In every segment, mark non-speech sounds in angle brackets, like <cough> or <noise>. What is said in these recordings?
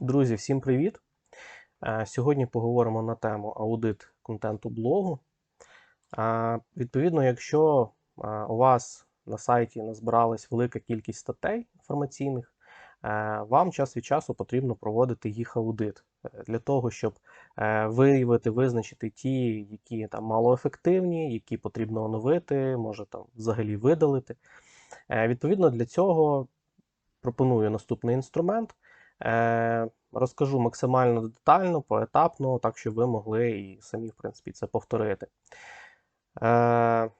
Друзі, всім привіт! Е, Сьогодні поговоримо на тему аудит контенту блогу. Е, Відповідно, якщо е, у вас на сайті назбиралась велика кількість статей інформаційних, вам час від часу потрібно проводити їх аудит для того, щоб виявити, визначити ті, які там малоефективні, які потрібно оновити, може там взагалі видалити. Відповідно, для цього пропоную наступний інструмент. Е, Розкажу максимально детально, поетапно, так щоб ви могли і самі, в принципі, це повторити. Е,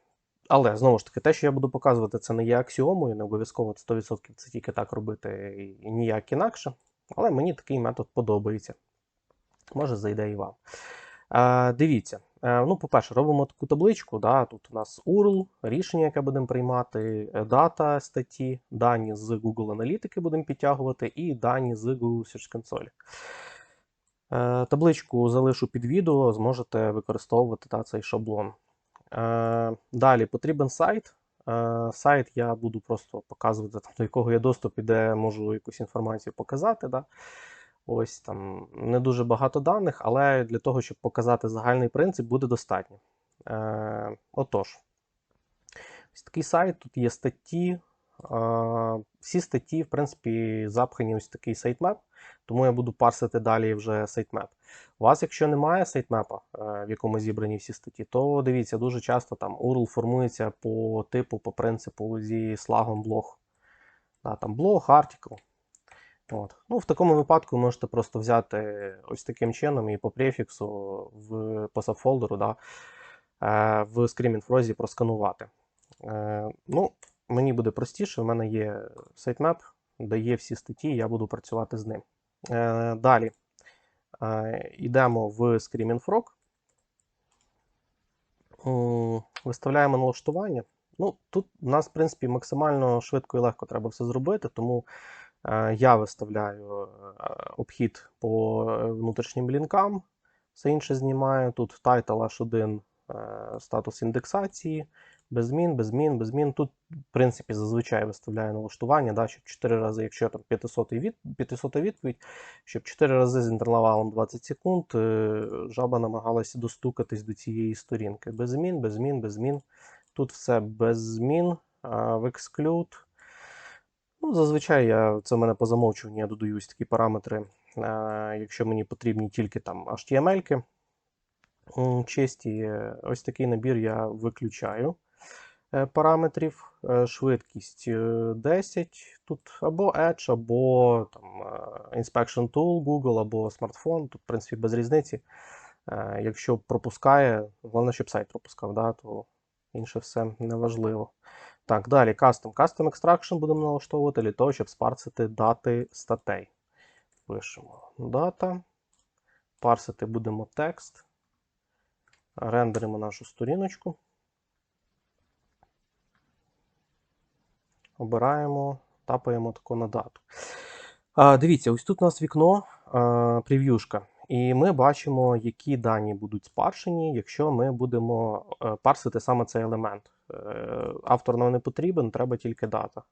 але знову ж таки, те, що я буду показувати, це не є аксіомою, не обов'язково 100% це тільки так робити і ніяк інакше. Але мені такий метод подобається. Може, зайде і вам. Дивіться, е, ну, по-перше, робимо таку табличку. Да? Тут у нас URL, рішення, яке будемо приймати, е, дата статті, дані з Google Аналітики будемо підтягувати, і дані з Google Search Console. Е, табличку залишу під відео, зможете використовувати та, цей шаблон. Далі потрібен сайт. Сайт я буду просто показувати, до якого є доступ і де можу якусь інформацію показати. Да? Ось там не дуже багато даних, але для того, щоб показати загальний принцип, буде достатньо. Е, отож, ось такий сайт, тут є статті. Е, всі статті, в принципі, запхані ось такий сайтмеп, тому я буду парсити далі вже сайтмеп. У вас, якщо немає сайтмепа, е, в якому зібрані всі статті, то дивіться, дуже часто там URL формується по типу, по принципу зі слагом блог. Да, там блог, артикл. От. Ну, В такому випадку можете просто взяти ось таким чином і по префіксу в по сабфолдеру да, е, в Screaming просканувати. Е, ну, Мені буде простіше, в мене є сайтмеп, де є всі статті, я буду працювати з ним. Е, далі йдемо в Screaming Frog. Виставляємо налаштування. Ну, Тут у нас, в принципі, максимально швидко і легко треба все зробити, тому Я виставляю е, обхід по е, внутрішнім лінкам, все інше знімаю. Тут title H1 статус індексації, без змін, без змін, без змін. Тут, в принципі, зазвичай виставляю налаштування, да, щоб 4 рази, якщо там 500 від, 500 відповідь, щоб 4 рази з інтервалом 20 секунд жаба намагалася достукатись до цієї сторінки. Без змін, без змін, без змін. Тут все без змін, в exclude. Ну, Зазвичай я, це в мене по замовчуванню, я додаю ось такі параметри, е, якщо мені потрібні тільки там HTML-ки чисті. Ось такий набір я виключаю е, параметрів. Е, швидкість 10, тут або Edge, або там, Inspection Tool, Google, або смартфон. Тут, в принципі, без різниці. Якщо пропускає, головне, щоб сайт пропускав, да, то інше все неважливо. Так, далі Custom. Custom Extraction будемо налаштовувати для того, щоб спарсити дати статей. Пишемо дата. Парсити будемо текст. Рендеримо нашу сторіночку. Обираємо, тапаємо таку на дату. А, Дивіться, ось тут у нас вікно, а, прев'юшка. І ми бачимо, які дані будуть спаршені, якщо ми будемо е, парсити саме цей елемент. Е, автор нам не потрібен, треба тільки дата.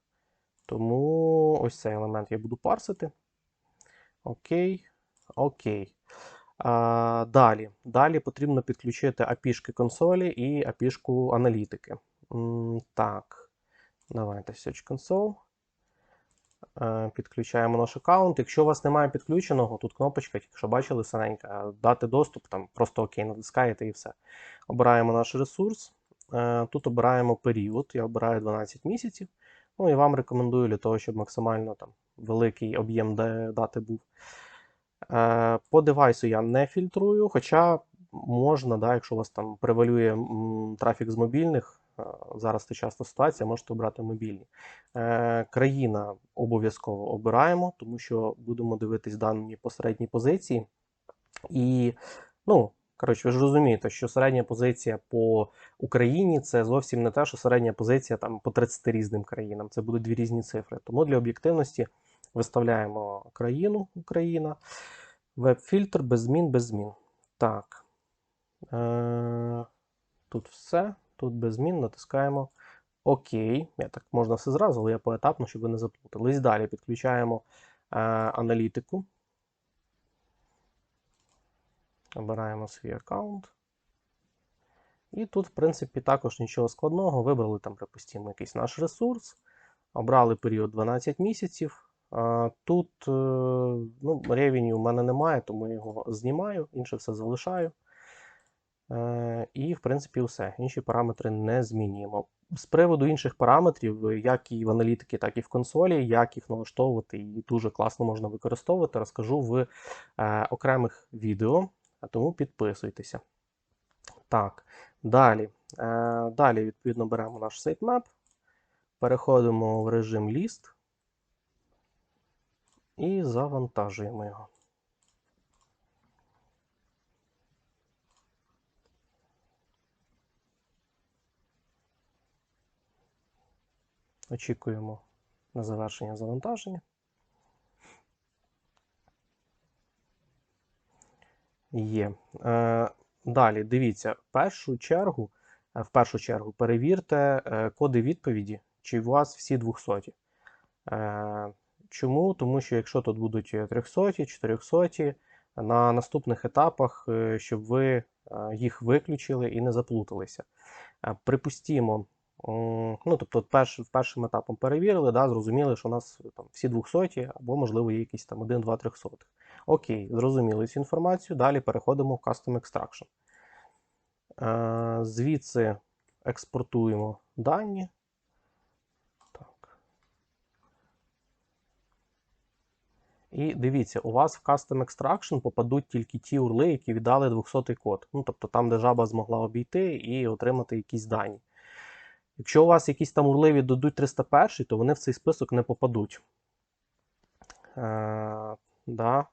Тому ось цей елемент я буду парсити. Окей. Окей. А, Далі Далі потрібно підключити API консолі і API аналітики. Так, давайте Search Console. Е, підключаємо наш аккаунт. Якщо у вас немає підключеного, тут кнопочка, якщо бачили синенька, дати доступ, там просто ОК, натискаєте і все. Обираємо наш ресурс. Е, тут обираємо період, я обираю 12 місяців. Ну і вам рекомендую для того, щоб максимально там великий об'єм дати був. Е, по девайсу я не фільтрую, хоча можна, да, якщо у вас там превалює трафік з мобільних, Е, зараз це часто ситуація, можете обрати мобільні. Країна обов'язково обираємо, тому що будемо дивитись дані по середній позиції. І, ну, коротше, ви ж розумієте, що середня позиція по Україні це зовсім не те, що середня позиція там по 30 різним країнам. Це будуть дві різні цифри. Тому для об'єктивності виставляємо країну Україна, веб-фільтр без змін, без змін. Так. Е, Тут все. Тут без змін натискаємо ОК. Я так можна все зразу, але я поетапно, щоб ви не заплутались. Далі підключаємо е, аналітику. Обираємо свій аккаунт. І тут, в принципі, також нічого складного. Вибрали там, припустимо, якийсь наш ресурс, обрали період 12 місяців. Тут е, ну, ревеню в мене немає, тому я його знімаю, інше все залишаю. Е, І, в принципі, все. Інші параметри не змінюємо. З приводу інших параметрів, як і в аналітики, так і в консолі, як їх налаштовувати і дуже класно можна використовувати, розкажу в е, окремих відео, тому підписуйтеся. Так, далі. Е, Далі, відповідно, беремо наш sitemap, переходимо в режим ліст і завантажуємо його. Очікуємо на завершення завантаження. Є. Е, далі, дивіться, в першу чергу, е, в першу чергу перевірте е, коди відповіді, чи у вас всі 200. Е, чому? Тому що якщо тут будуть 300, 400, на наступних етапах, щоб ви їх виключили і не заплуталися. Припустімо, ну, тобто перш, першим етапом перевірили, да, зрозуміли, що у нас там, всі 200, або, можливо, є якісь там 1, 2, 300. Окей, зрозуміли цю інформацію. Далі переходимо в Custom Extraction. Е, Звідси експортуємо дані. Так. І дивіться, у вас в Custom Extraction попадуть тільки ті урли, які віддали 200-й код. Ну, тобто там, де жаба змогла обійти і отримати якісь дані. Якщо у вас якісь там урли віддадуть 301, то вони в цей список не попадуть. Е, да.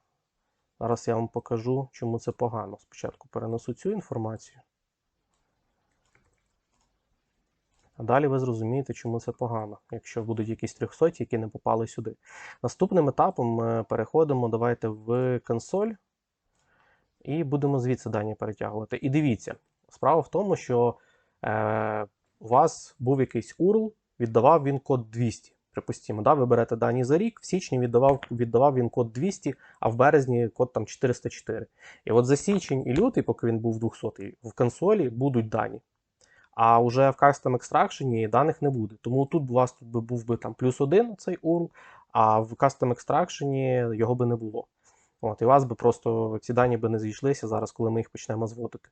Зараз я вам покажу, чому це погано. Спочатку перенесу цю інформацію. А далі ви зрозумієте, чому це погано, якщо будуть якісь 300, які не попали сюди. Наступним етапом ми переходимо давайте в консоль і будемо звідси дані перетягувати. І дивіться, справа в тому, що е, у вас був якийсь URL, віддавав він код 200. Припустимо, да, ви берете дані за рік, в січні віддавав, віддавав він код 200, а в березні код там 404. І от за січень і лютий, поки він був 200, в консолі будуть дані. А вже в Custom Extraction даних не буде. Тому тут у вас тут би був би там плюс один цей URL, а в Custom Extraction його би не було. От, І у вас би просто ці дані би не зійшлися зараз, коли ми їх почнемо зводити.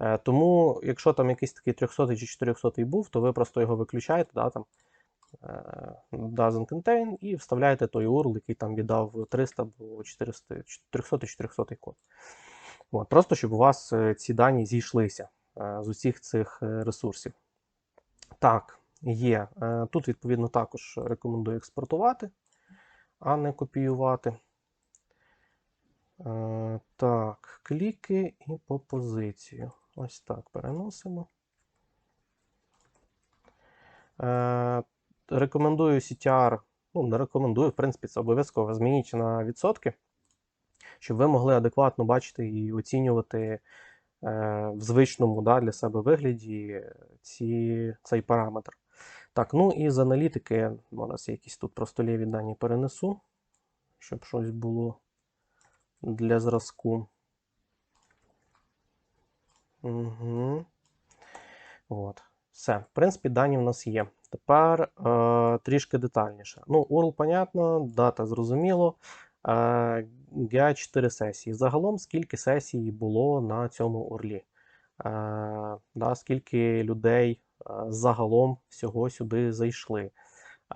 Е, тому, якщо там якийсь такий 300 чи 400 був, то ви просто його виключаєте, да, там, doesn't contain, і вставляєте той URL, який там віддав 300 або 400, 300-400 код. От, Просто щоб у вас е, ці дані зійшлися е, з усіх цих е, ресурсів. Так, є. Е, Тут, відповідно, також рекомендую експортувати, а не копіювати. Е, Так, кліки і по позицію. Ось так переносимо. Рекомендую CTR, ну, не рекомендую, в принципі, це обов'язково змініть на відсотки, щоб ви могли адекватно бачити і оцінювати е, в звичному да, для себе вигляді ці, цей параметр. Так, ну і з аналітики, у нас якісь тут просто ліві дані перенесу, щоб щось було для зразку. Угу. От. Все. В принципі, дані в нас є. Тепер е, трішки детальніше. Ну, URL, понятно, дата зрозуміло. Е, GA 4 сесії. Загалом, скільки сесій було на цьому URL? Е, да, скільки людей е, загалом всього сюди зайшли?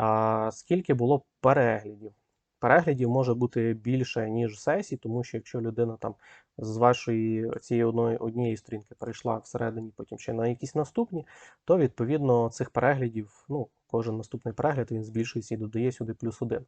Е, скільки було переглядів? Переглядів може бути більше, ніж сесій, тому що якщо людина там з вашої цієї одної однієї сторінки перейшла всередині, потім ще на якісь наступні, то відповідно цих переглядів, ну, кожен наступний перегляд він збільшується і додає сюди плюс один.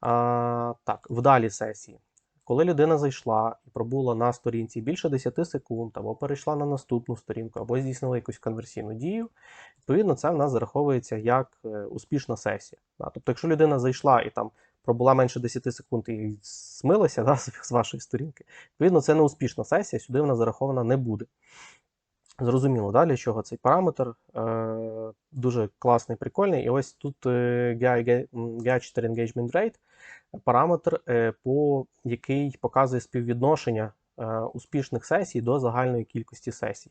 А, Так, вдалі сесії. Коли людина зайшла і пробула на сторінці більше 10 секунд, або перейшла на наступну сторінку, або здійснила якусь конверсійну дію, відповідно, це в нас зараховується як е, успішна сесія. Тобто, якщо людина зайшла і там пробула менше 10 секунд і смилася да, <laughs> з вашої сторінки, відповідно, це не успішна сесія, сюди вона зарахована не буде. Зрозуміло, да, для чого цей параметр е, дуже класний, прикольний. І ось тут е, GA4 Engagement Rate, параметр, е, по який показує співвідношення е, успішних сесій до загальної кількості сесій.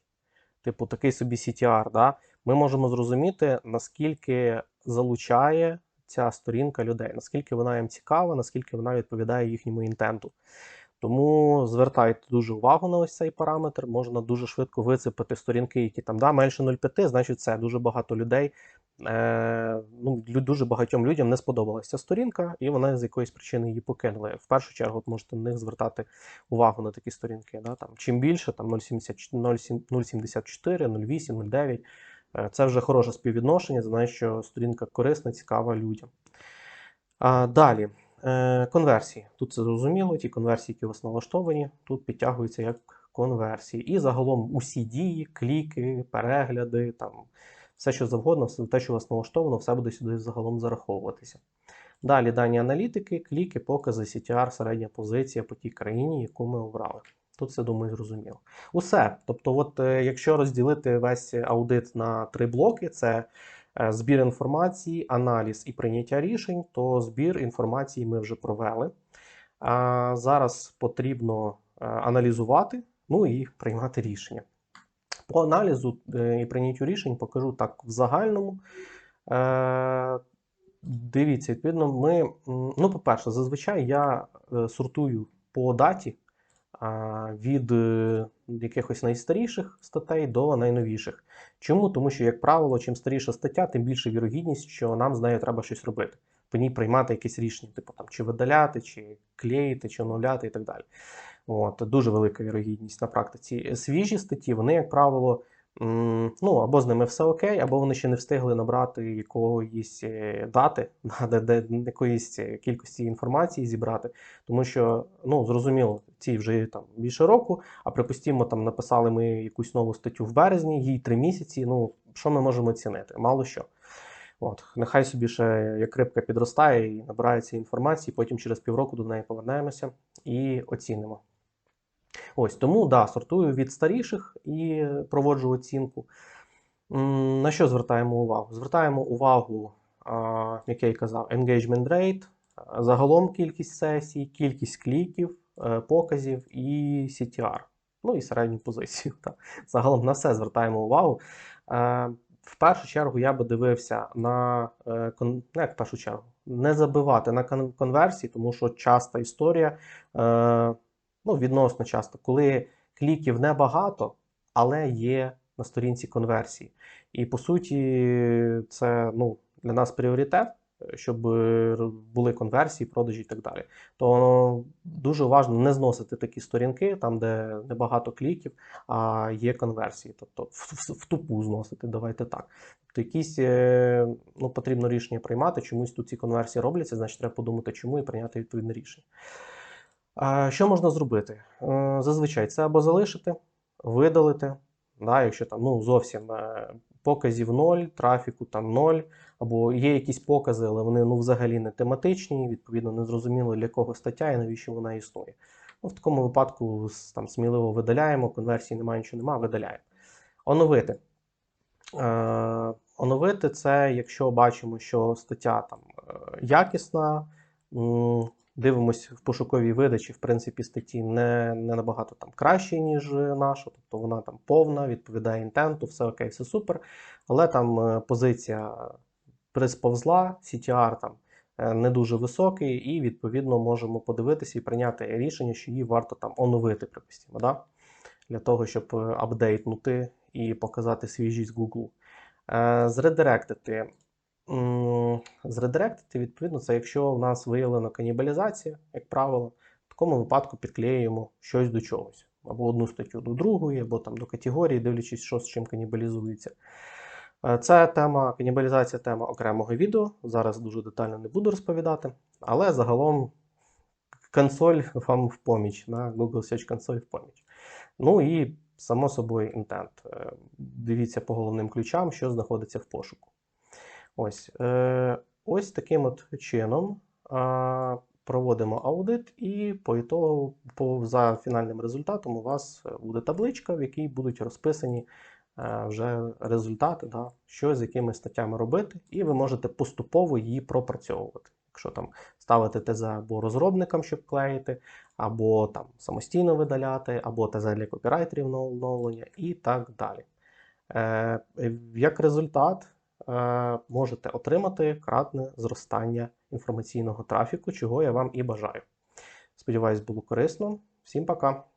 Типу, такий собі CTR, да? ми можемо зрозуміти, наскільки залучає ця сторінка людей, наскільки вона їм цікава, наскільки вона відповідає їхньому інтенту. Тому звертайте дуже увагу на ось цей параметр. Можна дуже швидко вицепити сторінки, які там да, менше 0,5, значить це дуже багато людей. Е, ну, дуже багатьом людям не сподобалася сторінка, і вони з якоїсь причини її покинули. В першу чергу можете на них звертати увагу на такі сторінки. Да? Там, чим більше, там 0,74, 0,74, 0,8, 0,9. Е, Це вже хороше співвідношення, значить, що сторінка корисна, цікава людям. А, далі. Е, конверсії. Тут це зрозуміло, ті конверсії, які у вас налаштовані, тут підтягуються як конверсії. І загалом усі дії, кліки, перегляди, там, все, що завгодно, все те, що у вас налаштовано, все буде сюди загалом зараховуватися. Далі дані аналітики, кліки, покази, CTR, середня позиція по тій країні, яку ми обрали. Тут це, думаю, зрозуміло. Усе. Тобто, от, е, якщо розділити весь аудит на три блоки, це е, збір інформації, аналіз і прийняття рішень, то збір інформації ми вже провели. А зараз потрібно е, аналізувати, ну і приймати рішення. По аналізу і прийняттю рішень покажу так в загальному. Дивіться, відповідно, ми, ну, по-перше, зазвичай я сортую по даті від е, якихось найстаріших статей до найновіших. Чому? Тому що, як правило, чим старіша стаття, тим більше вірогідність, що нам з нею треба щось робити. По ній приймати якісь рішення, типу там чи видаляти, чи клеїти, чи оновляти і так далі. От, дуже велика вірогідність на практиці. Свіжі статті, вони, як правило, ну, або з ними все окей, або вони ще не встигли набрати якоїсь е, дати, <laughs> де, якоїсь кількості інформації зібрати. Тому що, ну, зрозуміло, ці вже там більше року, а припустімо, там написали ми якусь нову статтю в березні, їй три місяці. Ну, що ми можемо оцінити? Мало що. От, нехай собі ще як рибка підростає і набирається інформації, потім через півроку до неї повернемося і оцінимо. Ось тому да, сортую від старіших і проводжу оцінку. На що звертаємо увагу? Звертаємо увагу, як я і казав, engagement rate, загалом кількість сесій, кількість кліків, е, показів і CTR. Ну і середню позицію. <laughs> Так. Загалом на все звертаємо увагу. Е, В першу чергу я би дивився на е, кон- ну, в першу чергу, не забивати на конверсії, тому що часта історія, е, ну, відносно часто, коли кліків небагато, але є на сторінці конверсії. І по суті, це ну, для нас пріоритет, е, щоб е, були конверсії, продажі і так далі. То дуже важливо не зносити такі сторінки, там, де небагато кліків, а є конверсії. Тобто в, в, в тупу зносити, давайте так. Тобто якісь е, ну, потрібно рішення приймати, чомусь тут ці конверсії робляться, значить треба подумати, чому і прийняти відповідне рішення. Що можна зробити? Е, Зазвичай це або залишити, видалити, да, якщо там ну, зовсім е, показів ноль, трафіку там ноль, або є якісь покази, але вони ну, взагалі не тематичні, відповідно, не зрозуміло для кого стаття і навіщо вона існує. Ну, в такому випадку там, сміливо видаляємо, конверсії немає, нічого немає, видаляємо. Оновити. Е, оновити це, якщо бачимо, що стаття там е, якісна, м, дивимось в пошуковій видачі, в принципі, статті не, не набагато там краще, ніж наша, тобто вона там повна, відповідає інтенту, все окей, все супер. Але там е, позиція присповзла, CTR там е, не дуже високий, і відповідно можемо подивитися і прийняти рішення, що її варто там оновити, припустимо, да? для того, щоб е, апдейтнути і показати свіжість Google. Зредиректити. Зредиректити, відповідно, це якщо в нас виявлена канібалізація, як правило, в такому випадку підклеюємо щось до чогось. Або одну статтю до другої, або там до категорії, дивлячись, що з чим канібалізується. Е, Це тема, канібалізація тема окремого відео. Зараз дуже детально не буду розповідати, але загалом консоль вам в поміч, на Google Search Console в поміч. Ну і само собою інтент. Е, Дивіться по головним ключам, що знаходиться в пошуку. Ось, е, ось таким от чином проводимо аудит, і по ітогу, по, за фінальним результатом у вас буде табличка, в якій будуть розписані е, вже результати, да, що з якими статтями робити, і ви можете поступово її пропрацьовувати. якщо там ставити ТЗ або розробникам, щоб клеїти, або там самостійно видаляти, або ТЗ для копірайтерів на оновлення і так далі. Е, Як результат, можете отримати кратне зростання інформаційного трафіку, чого я вам і бажаю. Сподіваюсь, було корисно. Всім пока!